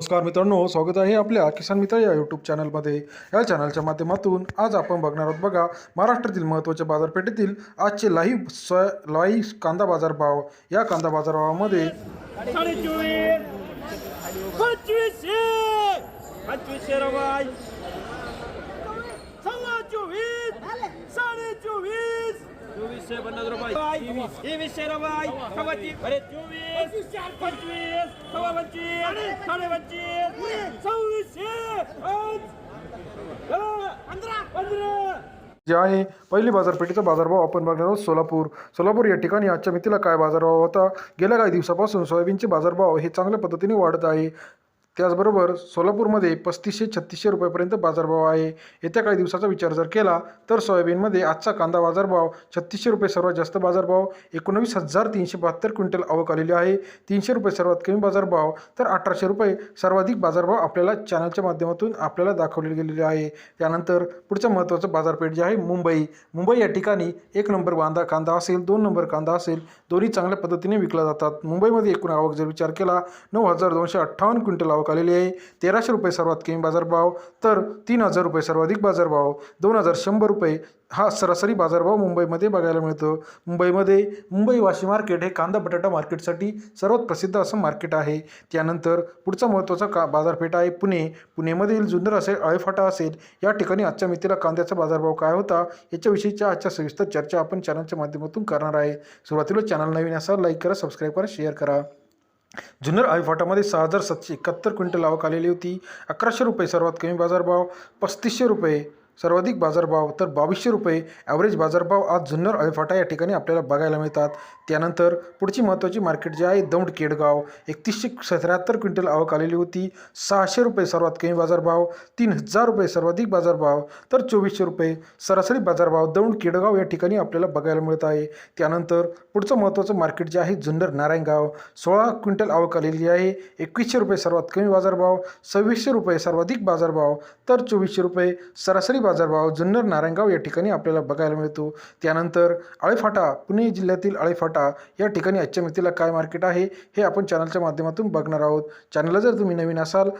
नमस्कार मित्रांनो स्वागत आहे आपल्या किसान मित्र या यूट्यूब चॅनलमध्ये या चॅनलच्या माध्यमातून आज आपण बघणार आहोत बघा महाराष्ट्रातील महत्त्वाच्या बाजारपेठेतील आजचे लाईव्ह स्व लाईव्ह कांदा बाजार भाव. या कांदा बाजारभावामध्ये पंचवीसशे पंचवीसशे रुपये सव्वा चोवीस साडे चोवीस चोवीसशे पन्नास रुपये तेवीसशे रुपये सव्वा तीस अरे चोवीस पंचवीस सव्वा पंचवीस. साडे पंचवीस सव्वीसशे पंधरा. पंधरा. जे आहे पहिली बाजारपेठेचा बाजारभाव आपण बघणार आहोत सोलापूर. सोलापूर या ठिकाणी आजच्या मितीला काय बाजारभाव होता? गेल्या काही दिवसापासून सोयाबीनचे बाजारभाव हे चांगल्या पद्धतीने वाढत आहे. त्याचबरोबर सोलापूरमध्ये पस्तीसशे छत्तीसशे रुपयापर्यंत बाजारभाव आहे. येत्या काही दिवसाचा विचार जर केला तर सोयाबीनमध्ये आजचा कांदा बाजारभाव छत्तीसशे रुपये सर्वात जास्त बाजारभाव एकोणवीस हजार तीनशे बहात्तर क्विंटल आवक आलेली आहे. तीनशे रुपये सर्वात कमी बाजारभाव तर अठराशे रुपये सर्वाधिक बाजारभाव आपल्याला चॅनलच्या माध्यमातून आपल्याला दाखवले गेलेले आहे. त्यानंतर पुढचं महत्त्वाचं बाजारपेठ जे आहे मुंबई. मुंबई या ठिकाणी एक नंबर कांदा कांदा असेल दोन नंबर कांदा असेल दोन्ही चांगल्या पद्धतीने विकला जातात. मुंबईमध्ये एकूण आवक जर विचार केला नऊ हजार दोनशे अठ्ठावन्न क्विंटल आवक आलेली आहे. तेराशे रुपये सर्वात कमी बाजारभाव तर तीन हजार रुपये सर्वाधिक बाजारभाव दोन हजार शंभर रुपये हा सरासरी बाजारभाव मुंबईमध्ये बघायला मिळतो. मुंबईमध्ये मुंबई वाशी मार्केट हे कांदा बटाटा मार्केटसाठी सर्वात प्रसिद्ध असं मार्केट आहे. त्यानंतर पुढचा महत्त्वाचा का बाजारपेठ आहे पुणे. पुणेमधील जुन्नर असेल आळेफाटा असेल या ठिकाणी आजच्या मितीला कांद्याचा बाजारभाव काय होता? याच्याविषयीच्या आजच्या सविस्तर चर्चा आपण चॅनलच्या माध्यमातून करणार आहे. सुरुवातीला चॅनल नवीन असा लाईक करा सबस्क्राईब करा शेअर करा. जुन्नर आळफाटामध्ये सहा हजार सातशे एकाहत्तर क्विंटल आवक आलेली होती. अकराशे रुपये सर्वात कमी बाजारभाव पस्तीसशे रुपये. सर्वाधिक बाजारभाव तर बावीसशे रुपये ॲव्हरेज बाजारभाव आज जुन्नर अळफाटा या ठिकाणी आपल्याला बघायला मिळतात. त्यानंतर पुढची महत्त्वाची मार्केट जे आहे दौंड केडगाव. एकतीसशे सत्याहत्तर क्विंटल आवक आलेली होती. सहाशे रुपये सर्वात कमी बाजारभाव तीन हजार रुपये सर्वाधिक बाजारभाव तर चोवीसशे रुपये सरासरी बाजारभाव दौंड केडगाव या ठिकाणी आपल्याला बघायला मिळत आहे. त्यानंतर पुढचं महत्त्वाचं मार्केट जे आहे जुन्नर नारायणगाव. सोळा क्विंटल आवक आलेली आहे. एकवीसशे रुपये सर्वात कमी बाजारभाव सव्वीसशे रुपये सर्वाधिक बाजारभाव तर चोवीसशे रुपये सरासरी बाजारभाव जुन्नर नारायणगाव या ठिकाणी आपल्याला बघायला मिळतो. त्यानंतर आळेफाटा पुणे जिल्ह्यातील आळेफाटा या ठिकाणी आजच्या मितीला काय मार्केट आहे हे आपण चॅनलच्या माध्यमातून बघणार आहोत. चॅनलला जर तुम्ही नवीन असाल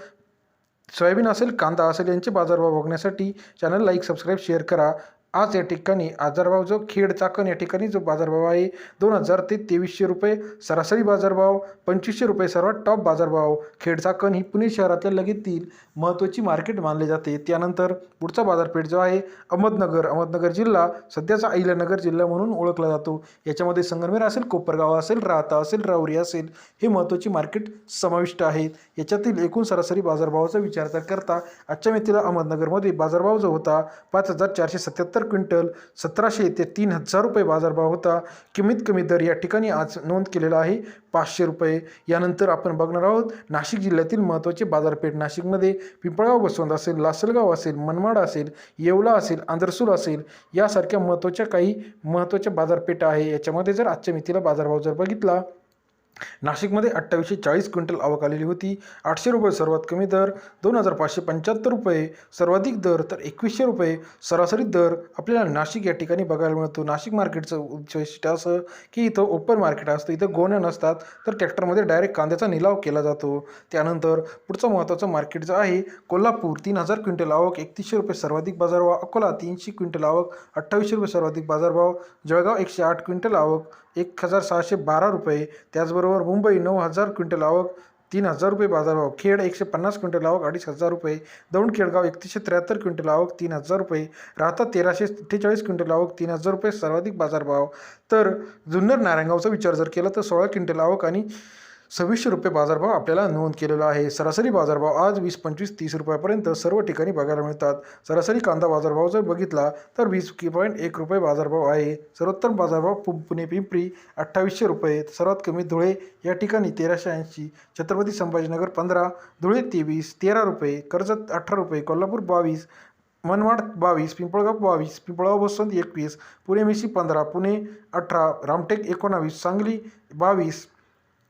सोयाबीन असेल कांदा असेल यांचे बाजारभाव बघण्यासाठी चॅनल लाईक सबस्क्राईब शेअर करा. आज या ठिकाणी बाजारभाव जो खेड चाकण या ठिकाणी जो बाजारभाव आहे दोन हजार ते तेवीसशे रुपये सरासरी बाजारभाव पंचवीसशे रुपये सर्वात टॉप बाजारभाव खेड चाकण ही पुणे शहरातल्या लगेतील महत्त्वाची मार्केट मानले जाते. त्यानंतर पुढचा बाजारपेठ जो आहे अहमदनगर. अहमदनगर जिल्हा सध्याचा अहिल्यानगर जिल्हा म्हणून ओळखला जातो. याच्यामध्ये संगमेर असेल कोपरगाव असेल राहता असेल राऊरी असेल हे महत्त्वाची मार्केट समाविष्ट आहेत. याच्यातील एकूण सरासरी बाजारभावाचा विचार जर करता आजच्या मितीला अहमदनगरमध्ये बाजारभाव जो होता पाच हजार चारशे सत्याहत्तर क्विंटल सतराशे ते तीन हजार रुपये बाजारभाव होता. कमीत कमी दर या ठिकाणी आज नोंद केलेला आहे. पाचशे रुपये. यानंतर आपण बघणार आहोत नाशिक जिल्ह्यातील महत्त्वाचे बाजारपेठ नाशिकमध्ये. पिंपळगाव बसवंत असेल लासलगाव असेल मनमाड असेल येवला असेल आंध्रसूर असेल यासारख्या महत्त्वाच्या काही महत्त्वाच्या बाजारपेठा आहे. याच्यामध्ये जर आजच्या मितीला बाजारभाव जर बघितला नाशिकमध्ये अठ्ठावीसशे चाळीस क्विंटल आवक आलेली होती. आठशे रुपये सर्वात कमी दर दोन हजार पाचशे पंच्याहत्तर रुपये सर्वाधिक दर तर एकवीसशे रुपये सरासरी दर आपल्याला नाशिक या ठिकाणी बघायला मिळतो. नाशिक मार्केटचं वैशिष्ट्य असं की इथं ओपन मार्केट असतं. इथं गोण्या नसतात तर ट्रॅक्टरमध्ये डायरेक्ट कांद्याचा निलाव केला जातो. त्यानंतर पुढचं महत्त्वाचं मार्केट जे आहे कोल्हापूर तीन हजार क्विंटल आवक एकतीसशे रुपये सर्वाधिक बाजारभाव अकोला तीनशे क्विंटल आवक अठ्ठावीसशे रुपये सर्वाधिक बाजारभाव जळगाव एकशे आठ क्विंटल आवक एक हजार सहाशे बारा रुपये. त्याचबरोबर मुंबई नऊ हजार क्विंटल आवक तीन हजार रुपये बाजारभाव खेड एकशे पन्नास क्विंटल आवक अडीच हजार रुपये. दौंड खेडगाव एकतीसशे त्र्याहत्तर क्विंटल आवक तीन हजार रुपये. राहता तेराशे अठ्ठेचाळीस क्विंटल आवक तीन हजार रुपये सर्वाधिक बाजारभाव तर जुन्नर नारायणगावचा विचार जर केला तर सोळा क्विंटल आवक आणि सव्वीसशे रुपये बाजारभाव आपल्याला नोंद केलेला आहे. सरासरी बाजारभाव आज वीस पंचवीस तीस रुपयापर्यंत सर्व ठिकाणी बघायला मिळतात. सरासरी कांदा बाजारभाव जर बघितला तर वीस की पॉईंट एक रुपये बाजारभाव आहे. सर्वोत्तम बाजारभाव पु पुणे पिंपरी अठ्ठावीसशे रुपये. सर्वात कमी धुळे या ठिकाणी तेराशे ऐंशी. छत्रपती संभाजीनगर पंधरा धुळे तेवीस तेरा रुपये. कर्जत अठरा रुपये. कोल्हापूर बावीस मनमाड बावीस पिंपळगाव बावीस पिंपळगाव बसवंत एकवीस पुणे मेशी पंधरा पुणे अठरा रामटेक एकोणावीस सांगली बावीस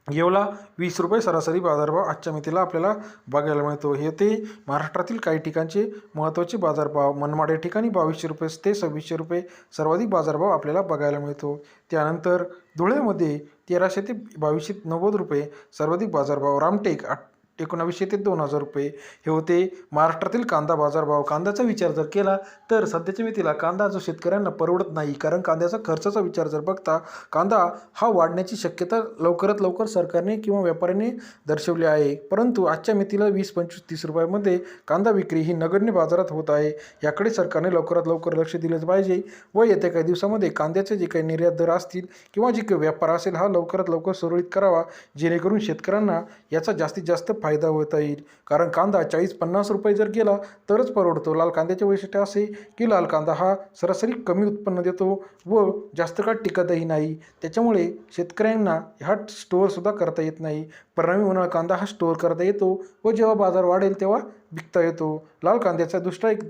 येवला वीस रुपये सरासरी बाजारभाव आजच्या मितीला आपल्याला बघायला मिळतो. हे ते महाराष्ट्रातील काही ठिकाणचे महत्त्वाचे बाजारभाव. मनमाड या ठिकाणी बावीसशे रुपये ते सव्वीसशे रुपये सर्वाधिक बाजारभाव आपल्याला बघायला मिळतो. त्यानंतर धुळ्यामध्ये तेराशे ते बावीसशे नव्वद रुपये सर्वाधिक बाजारभाव. रामटेक आठ एकोणावीसशे ते दोन हजार रुपये. हे होते महाराष्ट्रातील कांदा बाजारभाव. कांद्याचा विचार जर केला तर सध्याच्या मितीला कांदा जो शेतकऱ्यांना परवडत नाही कारण कांद्याचा खर्चाचा विचार जर बघता कांदा हा वाढण्याची शक्यता लवकरात लवकर सरकारने किंवा व्यापाऱ्याने दर्शवली आहे. परंतु आजच्या मितीला वीस पंचवीस तीस रुपयामध्ये कांदा विक्री ही नगण्य बाजारात होत आहे. याकडे सरकारने लवकरात लवकर लक्ष दिलंच पाहिजे व येत्या काही दिवसामध्ये कांद्याचे जे काही निर्यात दर असतील किंवा जे काही व्यापार असेल हा लवकरात लवकर सुरळीत करावा जेणेकरून शेतकऱ्यांना याचा जास्तीत जास्त फायदा होता येईल. कारण कांदा चाळीस पन्नास रुपये जर गेला तरच परवडतो. लाल कांद्याचे वैशिष्ट्य असे की लाल कांदा हा सरासरी कमी उत्पन्न देतो व जास्त काळ टिकतही नाही. त्याच्यामुळे शेतकऱ्यांना हा स्टोअरसुद्धा करता येत नाही. परिणामी उन्हाळा कांदा हा स्टोअर करता येतो व जेव्हा बाजार वाढेल तेव्हा विकता येतो. लाल कांद्याचा दुसरा एक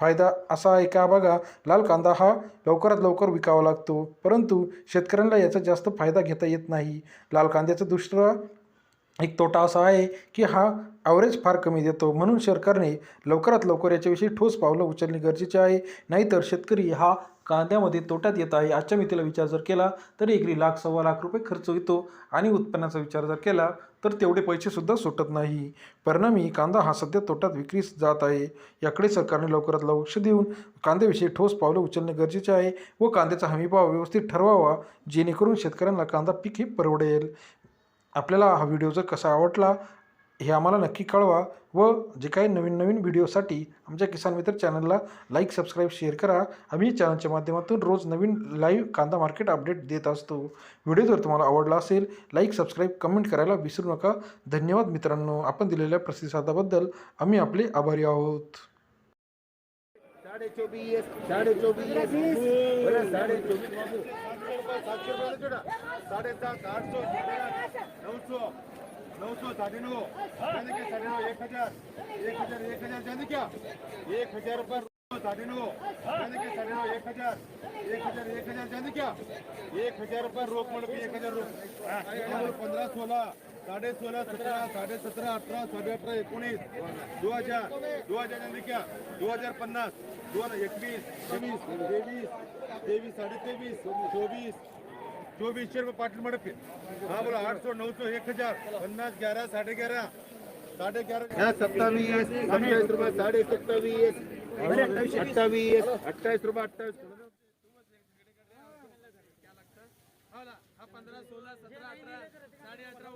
फायदा असा आहे का बघा लाल कांदा हा लवकरात लवकर विकावा लागतो. परंतु शेतकऱ्यांना याचा जास्त फायदा घेता येत नाही. लाल कांद्याचा दुसरा एक तोटा असा आहे की हा ॲव्हरेज फार कमी देतो. म्हणून सरकारने लवकरात लवकर याच्याविषयी ठोस पावलं उचलणे गरजेचे आहे. नाहीतर शेतकरी हा कांद्यामध्ये तोट्यात येत आहे. आजच्या मितीला विचार जर केला तर एकरी लाख सव्वा लाख रुपये खर्च येतो आणि उत्पन्नाचा विचार जर केला तर तेवढे पैसेसुद्धा सुटत नाही. परिणामी कांदा हा सध्या तोट्यात विक्रीस जात आहे. याकडे सरकारने लवकरात लक्ष देऊन कांद्याविषयी ठोस पावलं उचलणे गरजेचे आहे व कांद्याचा हमीभाव व्यवस्थित ठरवावा जेणेकरून शेतकऱ्यांना कांदा पीक हे परवडेल. आपल्याला हा व्हिडिओ जर कसा आवडला हे आम्हाला नक्की कळवा व जे काही नवीन नवीन व्हिडिओसाठी आमच्या किसान मित्र चॅनलला लाईक सबस्क्राईब शेअर करा. आम्ही चॅनलच्या माध्यमातून रोज नवीन लाईव्ह कांदा मार्केट अपडेट देत असतो. व्हिडिओ जर तुम्हाला आवडला असेल लाईक सबस्क्राईब कमेंट करायला विसरू नका. धन्यवाद मित्रांनो आपण दिलेल्या प्रतिसादाबद्दल आम्ही आपले आभारी आहोत. साढ़े चौबीस साढ़े चौबीस बोला साढ़े चौबीस बाबू। सातशे रुपये छोटा साढ़े सात आठ सौ नौ सौ नौ सौ साढ़े नौ। जाने के साढ़े नौ एक हजार। एक हजार एक हजार जाने क्या? एक हजार रुपये साढ़े नौ। जाने के साढ़े नौ एक हजार। एक हजार एक हजार जाने क्या? एक हजार रुपये रोक म्हणून एक हजार रोक पंधरा सोळा साडे सोळा सतरा साडे सतरा अठरा साडे अठरा एकोणीस दो हजार दो हजार जाने दो हजार पन्नास दोन हजार एकवीस तेवीस तेवीस तेवीस साडे तेवीस चोवीस चोवीसशे रुपये पाटील मडप. हा बोला आठ सौ नऊ सौ एक हजार पन्नास ग्यारह साडे ग्यारह साडे ग्यारह सत्तावीस अठ्ठावीस रुपये साडे सत्तावीस अठ्ठावीस अठ्ठावीस रुपये अठ्ठावीस. हा पंधरा सोळा सतरा अठरा साडे अठरा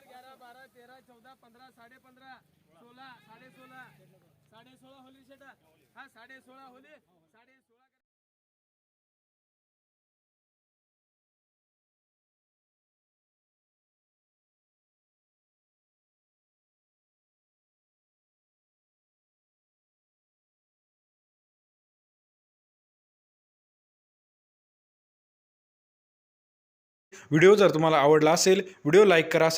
हा ग्यारह बारह तेरह चौदह पंद्रह साढ़े पंद्रह सोलह साढ़े सोलह। साढ़े सोलह होली शेटा हाँ साढ़े सोलह होली। साढ़े सोलह व्हिडिओ जर तुम्हाला आवडला असेल व्हिडिओ लाईक करा.